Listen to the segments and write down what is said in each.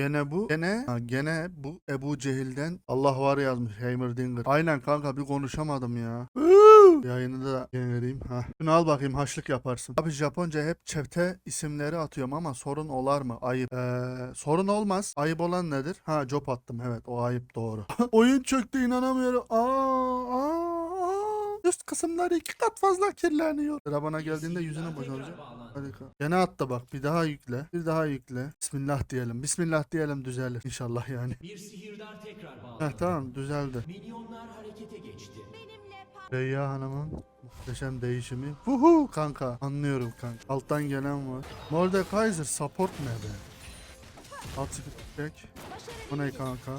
Gene bu. Gene ha, gene bu Ebu Cehil'den Allah var yazmış Heimerdinger. Aynen kanka bir konuşamadım ya. Yayını da gene vereyim. Ha. Şunu al bakayım haşlık yaparsın. Abi Japonca hep çete isimleri atıyorum ama sorun olar mı? Ayıp. Ee, sorun olmaz. Ayıp olan nedir? Ha job attım evet o ayıp doğru. Oyun çöktü inanamıyorum. Aa, aa, aa. Üst kısımları iki kat fazla kirleniyor. Sıra bana geldiğinde yüzüne boşalacak. Hadi ka- Gene attı bak. Bir daha yükle. Bir daha yükle. Bismillah diyelim. Bismillah diyelim düzelir. İnşallah yani. Bir sihirdar tekrar bağlandı. Heh tamam düzeldi. Minyonlar harekete geçti. Reyya Hanım'ın muhteşem değişimi. Vuhu kanka. Anlıyorum kanka. Alttan gelen var. Mordekaiser support ne be? Alt çek. Bu ne kanka?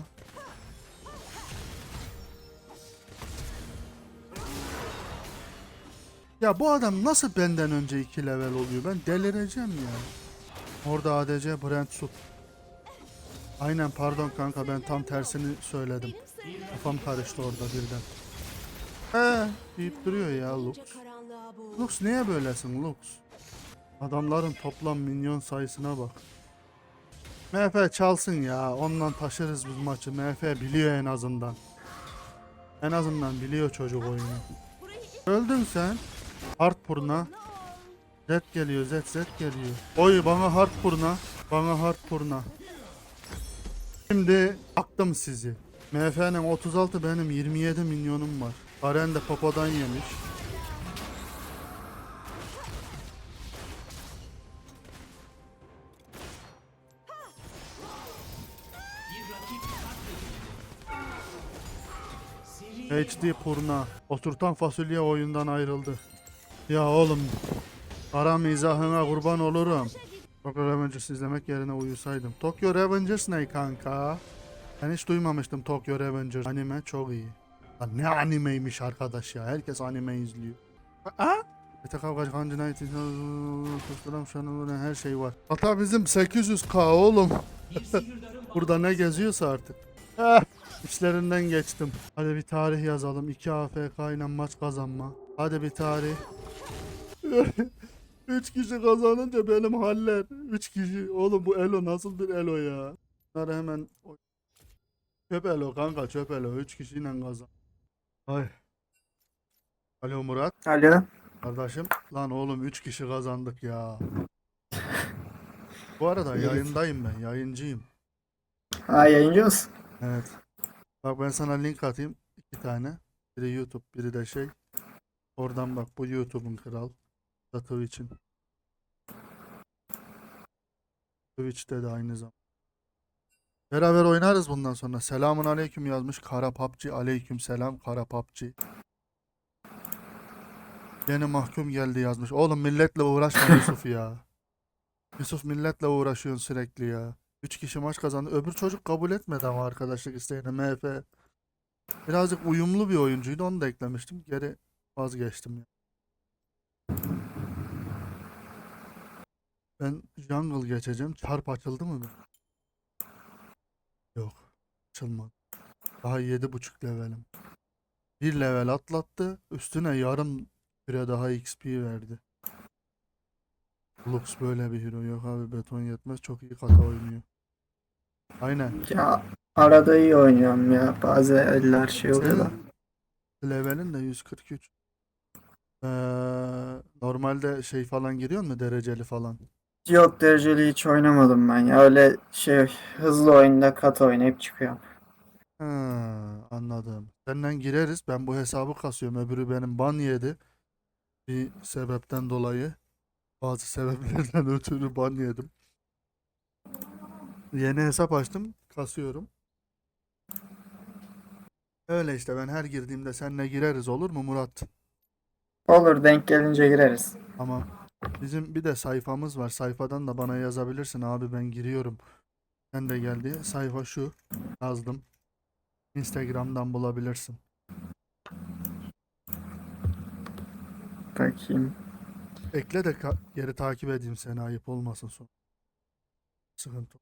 Ya bu adam nasıl benden önce 2 level oluyor? Ben delireceğim ya. Orada ADC Brent Sut. Aynen pardon kanka ben tam tersini söyledim. Kafam karıştı orada birden. He deyip duruyor ya Lux. Lux niye böylesin Lux? Adamların toplam minyon sayısına bak. MF çalsın ya. Ondan taşırız biz maçı. MF biliyor en azından. En azından biliyor çocuk oyunu. Öldün sen. Hard purna. Z geliyor Z Z geliyor. Oy bana hard purna. Bana hard purna. Şimdi aktım sizi. MF'nin 36 benim 27 milyonum var. Garen de popodan yemiş. HD Purna. Oturtan fasulye oyundan ayrıldı. Ya oğlum. Ara mizahına kurban olurum. Tokyo Revengers izlemek yerine uyusaydım. Tokyo Revengers ne kanka? Ben hiç duymamıştım Tokyo Revengers. Anime çok iyi. Lan ne animeymiş arkadaş ya. Herkes anime izliyor. Ha? Ete kavgacı kan cinayeti kusturam şu an her şey var. Hatta bizim 800k oğlum. Burada ne geziyorsa artık. İşlerinden geçtim. Hadi bir tarih yazalım. 2 AFK ile maç kazanma. Hadi bir tarih. 3 kişi kazanınca benim haller. 3 kişi. Oğlum bu Elo nasıl bir Elo ya? Bunları hemen... Çöp Elo kanka çöp Elo. 3 kişiyle kazan. Ay. Alo Murat. Alo. Kardeşim. Lan oğlum 3 kişi kazandık ya. Bu arada yayındayım ben. Yayıncıyım. Ha yayıncı mısın? Evet. Bak ben sana link atayım. iki tane. Biri YouTube, biri de şey. Oradan bak bu YouTube'un kral. Bu Da Twitch'in. Twitch'te de aynı zamanda. Beraber oynarız bundan sonra. Selamun aleyküm yazmış Kara PUBG. Aleyküm selam Kara PUBG. Yeni mahkum geldi yazmış. Oğlum milletle uğraşma Yusuf ya. Yusuf milletle uğraşıyorsun sürekli ya. 3 kişi maç kazandı. Öbür çocuk kabul etmedi ama arkadaşlık isteğini MF. Birazcık uyumlu bir oyuncuydu. Onu da eklemiştim. Geri vazgeçtim ya. Ben jungle geçeceğim. Çarp açıldı mı? Yok. Açılmadı. Daha yedi buçuk levelim. Bir level atlattı. Üstüne yarım süre daha XP verdi. Lux böyle bir hero yok abi beton yetmez çok iyi kata oynuyor. Aynen. Ya arada iyi oynuyorum ya. Bazı eller şey oluyor da. Levelin de 143. Ee, normalde şey falan giriyor mu dereceli falan? Yok dereceli hiç oynamadım ben ya. Öyle şey hızlı oyunda kat oynayıp çıkıyorum. Ha, anladım. Senden gireriz. Ben bu hesabı kasıyorum. Öbürü benim ban yedi. Bir sebepten dolayı. Bazı sebeplerden ötürü ban yedim. Yeni hesap açtım. Kasıyorum. Öyle işte ben her girdiğimde seninle gireriz olur mu Murat? Olur denk gelince gireriz. Ama bizim bir de sayfamız var. Sayfadan da bana yazabilirsin abi ben giriyorum. Sen de gel diye. Sayfa şu. Yazdım. Instagram'dan bulabilirsin. Bakayım. Ekle de geri takip edeyim seni ayıp olmasın sonra. Sıkıntı.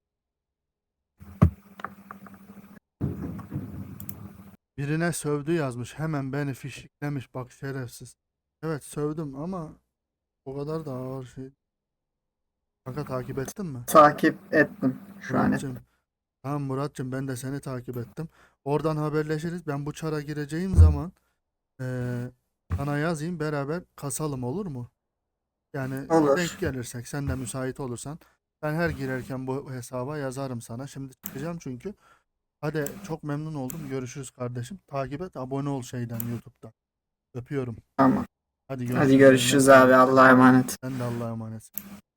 Birine sövdü yazmış. Hemen beni fişiklemiş bak şerefsiz. Evet sövdüm ama o kadar da ağır şey. Kanka takip ettin mi? Takip ettim şu an. Muratcığım, Tamam Muratcığım ben de seni takip ettim. Oradan haberleşiriz. Ben bu çara gireceğim zaman eee sana yazayım beraber kasalım olur mu? Yani Olur. denk gelirsek sen de müsait olursan ben her girerken bu hesaba yazarım sana. Şimdi çıkacağım çünkü. Hadi çok memnun oldum. Görüşürüz kardeşim. Takip et, abone ol şeyden YouTube'da. Öpüyorum. Tamam. Hadi Hadi görüşürüz. görüşürüz abi. Allah'a emanet. Sen de Allah'a emanet.